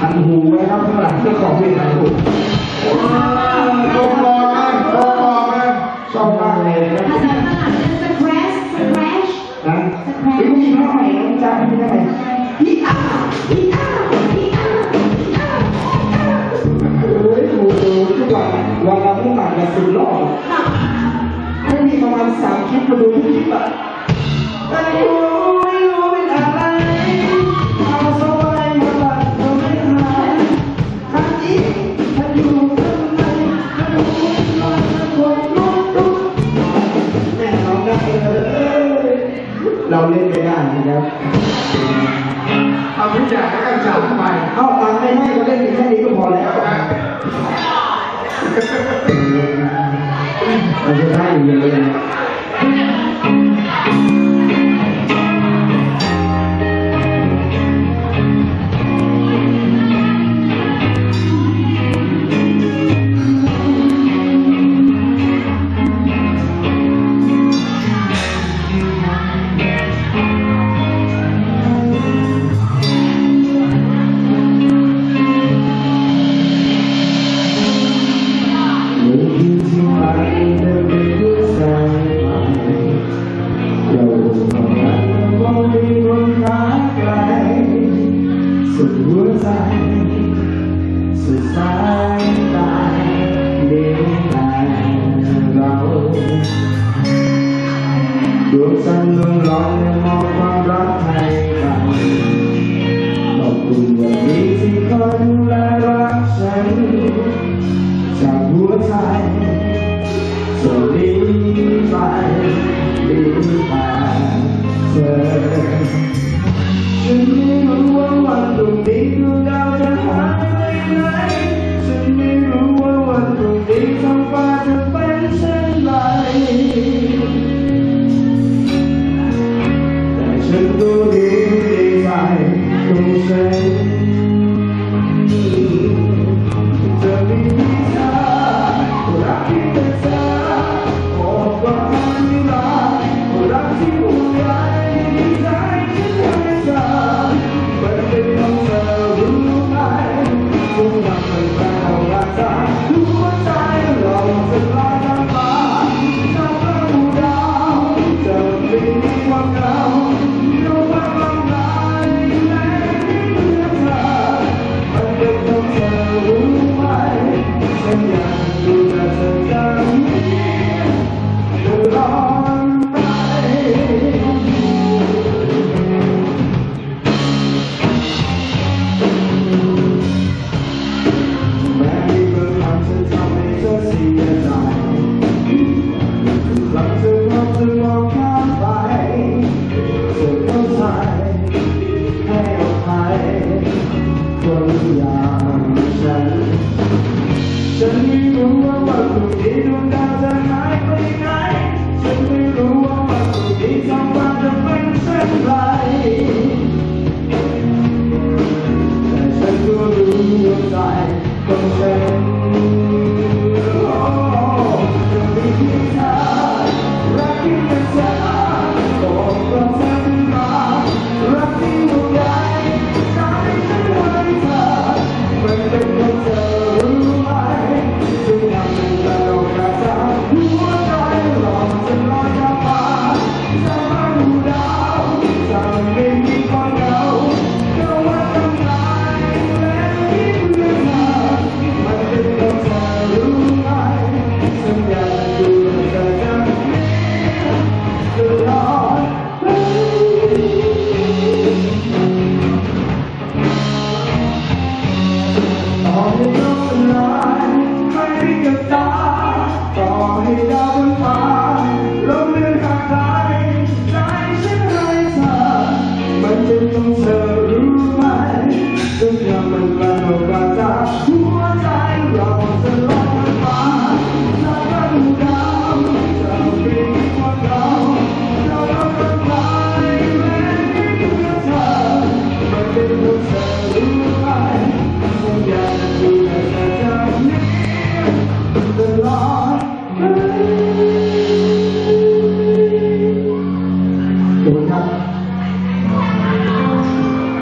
หันหูไว้ครับข้าหลังเจ้าของเวทีถูกชมรอกันชมรอกันชมรอเลยนะภาษาฝรั่งเป็นสแครชสแครชนะเป็นมีเท่าไหร่นะจ๊ะพี่ได้ไหมพี่อาพี่ เล่นไปได้นะครับเอาทุกอย่างแล้ก็จับไปเข้าตังไม่ให้ก็เล่นแค่นี้ก็พอแล้วครับนจะได้อยู่เลยนะ สายตาเดียวกัเราดวงสันดวงร้อนมองความรักให้กัขอบคุณวันที่คอยดูแลรักฉันจากหัวใจสวัสดีไปดีไปเธอ Schön du gehst, ich sei, du. ฉันฉันไม่รู้ว่าวันพรุ่งนี้ดวงดาวจะหายไปไหนฉันไม่รู้ no batalha.